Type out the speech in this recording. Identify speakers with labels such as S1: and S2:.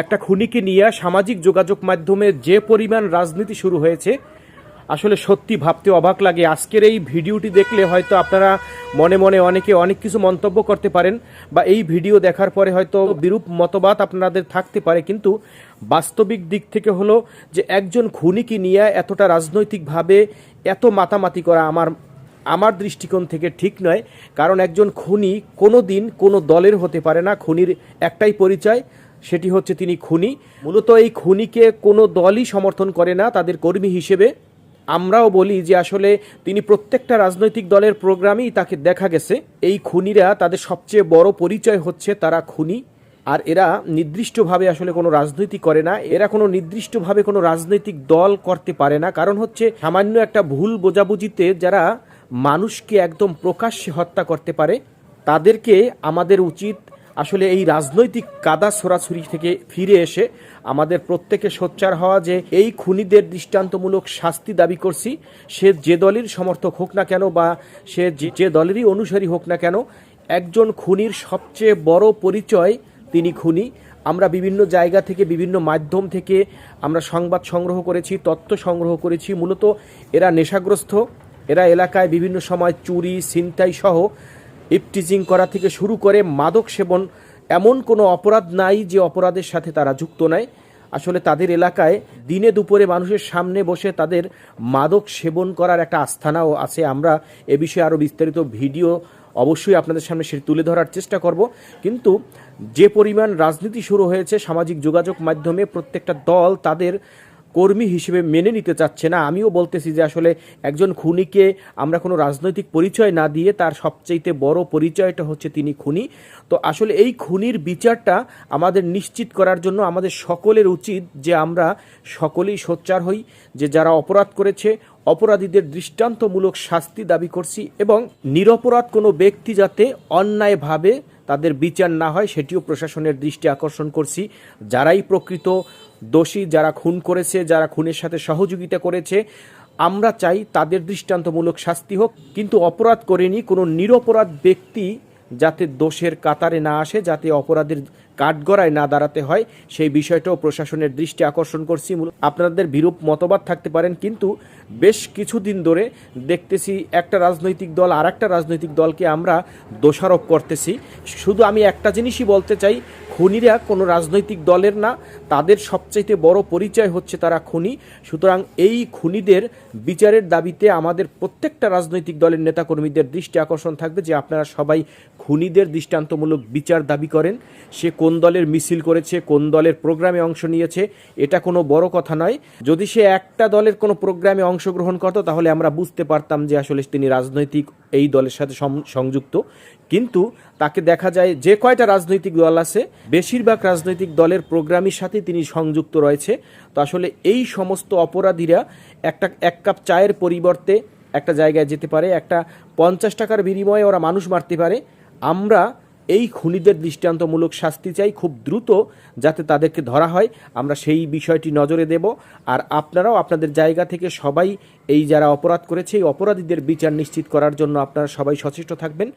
S1: একটা খুনিকে নিয়ে সামাজিক যোগাযোগ মাধ্যমে যে পরিমাণ রাজনীতি শুরু হয়েছে, আসলে সত্যি ভাবতে অবাক লাগে। আজকের এই ভিডিওটি দেখলে হয়তো আপনারা মনে মনে অনেকে অনেক কিছু মন্তব্য করতে পারেন বা এই ভিডিও দেখার পরে হয়তো বিরূপ মতবাদ আপনাদের থাকতে পারে, কিন্তু বাস্তবিক দিক থেকে হলো যে একজন খুনিকে নিয়ে এতটা রাজনৈতিকভাবে এত মাতামাতি করা আমার আমার দৃষ্টিকোণ থেকে ঠিক নয়। কারণ একজন খুনি কোনো দিন কোনো দলের হতে পারে না, খুনির একটাই পরিচয় সেটি হচ্ছে তিনি খুনি। মূলত এই খুনিকে কোনো দলই সমর্থন করে না, তাদের কর্মী হিসেবে। আমরাও বলি যে আসলে তিনি প্রত্যেকটা রাজনৈতিক দলের প্রোগ্রামেই তাকে দেখা গেছে। এই খুনিরা তাদের সবচেয়ে বড় পরিচয় হচ্ছে তারা খুনি। আর এরা নির্দিষ্টভাবে আসলে কোনো রাজনীতি করে না। এরা কোনো নির্দিষ্টভাবে কোনো রাজনৈতিক দল করতে পারে না। কারণ হচ্ছে সামান্য একটা ভুল বোঝাবুঝিতে যারা মানুষকে একদম প্রকাশ্যে হত্যা করতে পারে, তাদেরকে আমাদের উচিত আসলে এই রাজনৈতিক কাদা ছড়াছড়ি থেকে ফিরে এসে আমাদের প্রত্যেকে সোচ্চার হওয়া যে এই খুনিদের দৃষ্টান্তমূলক শাস্তি দাবি করছি, সে যে দলের সমর্থক হোক না কেন বা সে যে দলেরই অনুসারী হোক না কেন, একজন খুনির সবচেয়ে বড় পরিচয় তিনি খুনি। আমরা বিভিন্ন জায়গা থেকে, বিভিন্ন মাধ্যম থেকে আমরা সংবাদ সংগ্রহ করেছি, তথ্য সংগ্রহ করেছি। মূলত এরা নেশাগ্রস্ত, এরা এলাকায় বিভিন্ন সময় চুরি, ছিনতাই সহ ইপটিজিং করা থেকে শুরু করে মাদক সেবন এমন কোনো অপরাধ নাই যে অপরাধের সাথে তারা যুক্ত নাই আসলে তাদের এলাকায় দিনে দুপুরে মানুষের সামনে বসে তাদের মাদক সেবন করার একটা আস্থানাও আছে। আমরা এ বিষয়ে আরও বিস্তারিত ভিডিও অবশ্যই আপনাদের সামনে সেটি তুলে ধরার চেষ্টা করব। কিন্তু যে পরিমাণ রাজনীতি শুরু হয়েছে সামাজিক যোগাযোগ মাধ্যমে, প্রত্যেকটা দল তাদের কর্মী হিসেবে মেনে নিতে চাচ্ছে না। আমিও বলতেছি যে আসলে একজন খুনিকে আমরা কোনো রাজনৈতিক পরিচয় না দিয়ে তার সবচাইতে বড় পরিচয়টা হচ্ছে তিনি খুনি। তো আসলে এই খুনির বিচারটা আমাদের নিশ্চিত করার জন্য আমাদের সকলের উচিত যে আমরা সকলেই সোচ্চার হই, যে যারা অপরাধ করেছে, অপরাধীদের দৃষ্টান্তমূলক শাস্তি দাবি করছি এবং নিরপরাধ কোনো ব্যক্তি যাতে অন্যায়ভাবে তাদের বিচার না হয়, সেটিও প্রশাসনের দৃষ্টি আকর্ষণ করছি। যারাই প্রকৃত দোষী যারা খুন করেছে, যারা খুনের সাথে সহযোগিতা করেছে, আমরা চাই তাদের দৃষ্টান্তমূলক শাস্তি হোক, কিন্তু অপরাধ করেনি কোনো নিরপরাধ ব্যক্তি যাতে দোষের কাতারে না আসে, যাতে অপরাধের কাঠগড়ায় না দাঁড়াতে হয়, সেই বিষয়টাও প্রশাসনের দৃষ্টি আকর্ষণ করছি। আপনাদের বিরূপ মতবাদ থাকতে পারেন, কিন্তু বেশ কিছুদিন ধরে দেখতেছি একটা রাজনৈতিক দল আর একটা রাজনৈতিক দলকে আমরা দোষারোপ করতেছি। শুধু আমি একটা জিনিসই বলতে চাই, খুনিরা কোনো রাজনৈতিক দলের না, তাদের সবচাইতে বড় পরিচয় হচ্ছে তারা খুনি। সুতরাং এই খুনিদের বিচারের দাবিতে আমাদের প্রত্যেকটা রাজনৈতিক দলের নেতাকর্মীদের দৃষ্টি আকর্ষণ থাকবে যে আপনারা সবাই খুনিদের দৃষ্টান্তমূলক বিচার দাবি করেন। সে কোন দলের মিছিল করেছে, কোন দলের প্রোগ্রামে অংশ নিয়েছে, এটা কোনো বড় কথা নয়। যদি সে একটা দলের কোনো প্রোগ্রামে অংশগ্রহণ করত, তাহলে আমরা বুঝতে পারতাম যে আসলে তিনি রাজনৈতিক এই দলের সাথে সংযুক্ত। কিন্তু তাকে দেখা যায় যে কয়টা রাজনৈতিক দল আছে, বেশিরভাগ রাজনৈতিক দলের প্রোগ্রামের সাথে তিনি সংযুক্ত রয়েছে। তো আসলে এই সমস্ত অপরাধীরা একটা, এক কাপ চায়ের পরিবর্তে একটা জায়গায় যেতে পারে, একটা পঞ্চাশ টাকার বিনিময়ে ওরা মানুষ মারতে পারে। আমরা এই খুনিদের দৃষ্টান্তমূলক শাস্তি চাই খুব দ্রুত যাতে তাদেরকে ধরা হয়। আমরা সেই বিষয়টি নজরে দেব। আর আপনারাও আপনাদের জায়গা থেকে সবাই এই যারা অপরাধ করেছে, এই অপরাধীদের বিচার নিশ্চিত করার জন্য আপনারা সবাই সচেষ্ট থাকবেন।